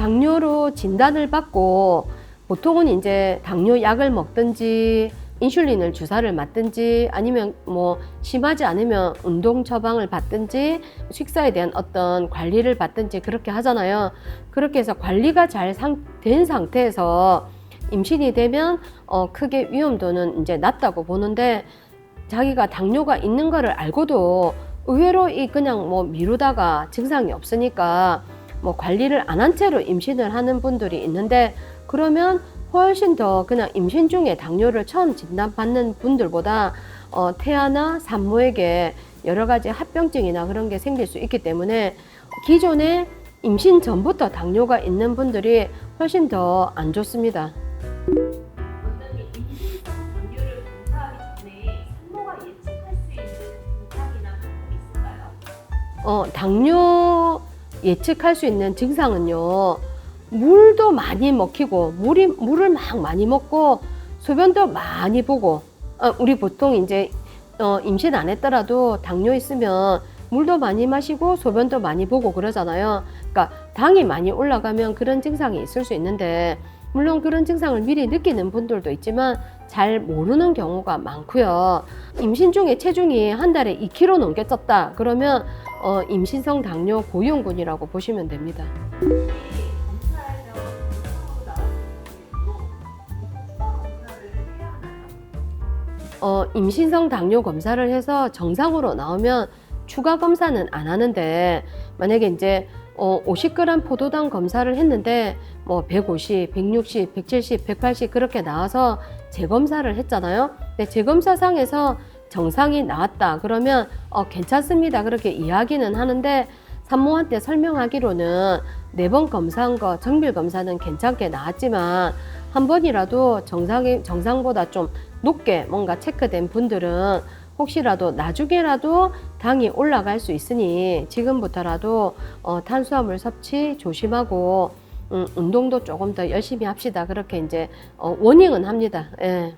당뇨로 진단을 받고 보통은 이제 당뇨 약을 먹든지 인슐린을 주사를 맞든지 아니면 뭐 심하지 않으면 운동 처방을 받든지 식사에 대한 어떤 관리를 받든지 그렇게 하잖아요. 그렇게 해서 관리가 잘 된 상태에서 임신이 되면 어, 크게 위험도는 이제 낮다고 보는데 자기가 당뇨가 있는 거를 알고도 의외로 이 그냥 뭐 미루다가 증상이 없으니까 뭐 관리를 안 한 채로 임신을 하는 분들이 있는데 그러면 훨씬 더 그냥 임신 중에 당뇨를 처음 진단받는 분들보다 어, 태아나 산모에게 여러 가지 합병증이나 그런 게 생길 수 있기 때문에 기존에 임신 전부터 당뇨가 있는 분들이 훨씬 더 안 좋습니다. 어, 당뇨 예측할 수 있는 증상은요. 물도 많이 먹히고 물이 물을 막 많이 먹고 소변도 많이 보고 어, 우리 보통 이제 어, 임신 안 했더라도 당뇨 있으면 물도 많이 마시고 소변도 많이 보고 그러잖아요. 그러니까 당이 많이 올라가면 그런 증상이 있을 수 있는데 물론 그런 증상을 미리 느끼는 분들도 있지만 잘 모르는 경우가 많고요. 임신 중에 체중이 한 달에 2kg 넘게 쪘다. 그러면 어, 임신성 당뇨 고위험군이라고 보시면 됩니다. 어, 임신성 당뇨 검사를 해서 정상으로 나오면 추가 검사는 안 하는데 만약에 이제 어, 50g 포도당 검사를 했는데 뭐 150, 160, 170, 180 그렇게 나와서 재검사를 했잖아요. 근데 재검사상에서 정상이 나왔다 그러면 어, 괜찮습니다 그렇게 이야기는 하는데 산모한테 설명하기로는 네 번 검사한 거 정밀 검사는 괜찮게 나왔지만 한 번이라도 정상이 정상보다 좀 높게 뭔가 체크된 분들은 혹시라도 나중에라도 당이 올라갈 수 있으니 지금부터라도 어, 탄수화물 섭취 조심하고 음, 운동도 조금 더 열심히 합시다. 그렇게 이제 어, 워닝은 합니다. 예.